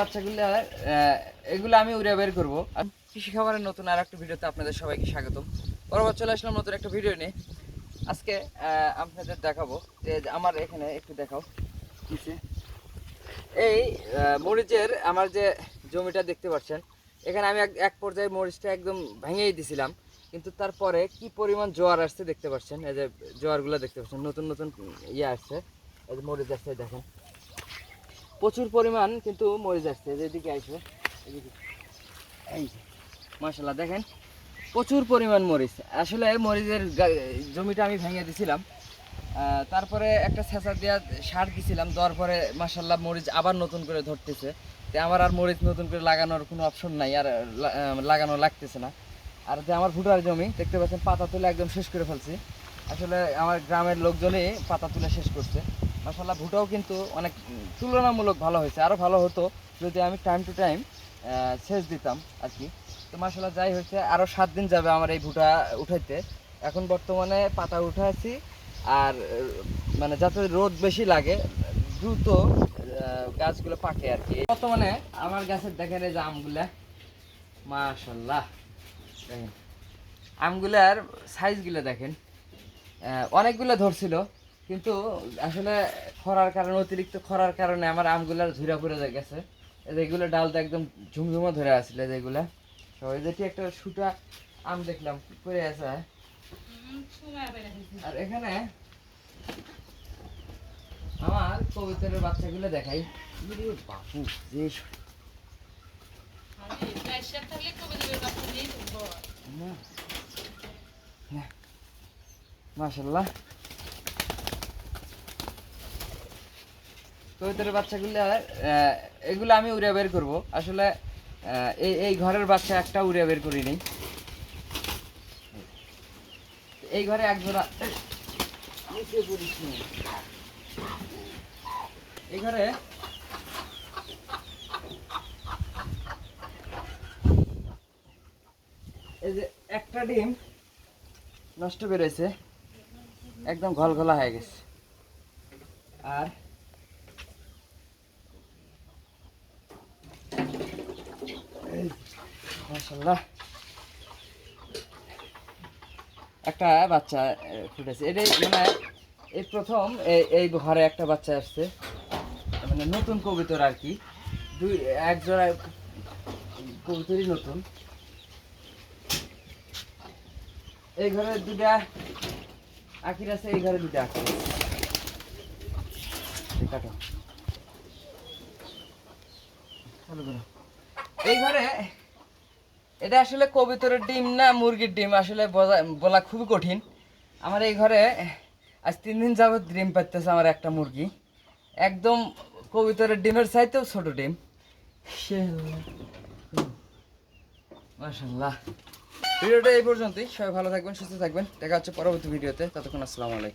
বাচ্চাগুলো এগুলো আমি বের করব। কৃষি নতুন আর একটা আপনাদের সবাইকে চলে নতুন একটা ভিডিও আজকে আপনাদের দেখাবো যে আমার এখানে একটু দেখাও। এই মরিচের আমার যে জমিটা দেখতে পাচ্ছেন, এখানে আমি এক পর্যায়ে মরিচটা একদম ভেঙেই দিছিলাম। কিন্তু তারপরে কি পরিমাণ জোয়ার আসছে দেখতে পাচ্ছেন? এই যে জোয়ারগুলো দেখতে পাচ্ছেন, নতুন নতুন ইয়ে আসছে। এই যে মরিচ আসছে, দেখেন। প্রচুর পরিমাণ কিন্তু মরিচ আসছে এদিকে আসবে এদিকে এই দেখেন। প্রচুর পরিমাণ মরিচ। আসলে মরিচের জমিটা আমি ভেঙে দিছিলাম। তারপরে একটা ছেঁচা দেওয়া সার দিছিলাম, দেওয়ার পরে মাসাল্লাহ মরিচ আবার নতুন করে ধরতেছে। তো আমার আর মরিচ নতুন করে লাগানোর কোনো অপশন নাই, আর লাগানো লাগতেছে না। আর যে আমার ভুটার জমি, দেখতে পাচ্ছেন পাতা তুলে একদম শেষ করে ফেলছি। আসলে আমার গ্রামের লোকজনই পাতা তুলে শেষ করছে। মাসাল্লাহ ভুটাও কিন্তু অনেক তুলনামূলক ভালো হয়েছে। আরও ভালো হতো যদি আমি টাইম টু টাইম সেচ দিতাম আর কি। তো মাসাল্লাহ যাই হয়েছে আরও সাত দিন যাবে আমার এই ভুটা উঠাইতে। এখন বর্তমানে পাতা উঠাচ্ছি আর মানে যাতে রোদ বেশি লাগে, দ্রুত গাছগুলো পাকে আর কি। বর্তমানে আমার গাছের দেখেন এই যে আমগুলা। মাশাল্লাহ দেখেন আমগুলার সাইজগুলো দেখেন। অনেকগুলো ধরছিল কিন্তু আসলে খরার কারণে অতিরিক্ত খরার কারণে আমার আমগুলার ঝুরা পড়ে গেছে। এই যে এগুলো ডালটা একদম ঝুমঝুমা ধরে আসছিল যেগুলা সবাই যেটি একটা সুটা আম দেখলাম পড়ে আছে? আর এখানে আমার কবিতরের বাচ্চাগুলো দেখাই। বাপু যে না না বাচ্চাগুলো এগুলো আমি উড়ে বের করব। আসলে এই এই ঘরের বাচ্চা একটা উড়ে বের করিনি এই ঘরে এক জোড়া। এই ঘরে এই যে একটা ডিম নষ্ট বেরোয়েছে একদম ঘলঘলা হয়ে গেছে। আর একটা বাচ্চা ফুটেছে। এটাই মানে এই প্রথম এই ঘরে একটা বাচ্চা আসছে। মানে নতুন কবিতর আর কি। দুই, এক জোড়া কবিতরই নতুন। এই ঘরে দুটা আখির আছে, এই ঘরে দুটা আখির এই ঘরে এটা আসলে কবিতরের ডিম না মুরগির ডিম? আসলে বলা খুবই কঠিন। আমার এই ঘরে আজ তিন দিন যাবত ডিম পাইতেছে আমার একটা মুরগি। একদম কবিতরের ডিমের চাইতেও ছোট ডিম। মাশাল্লাহ ভিডিওটা এই পর্যন্তই। সবাই ভালো থাকবেন, সুস্থ থাকবেন। দেখা হচ্ছে পরবর্তী ভিডিওতে। ততক্ষণ আসসালামু আলাইকুম।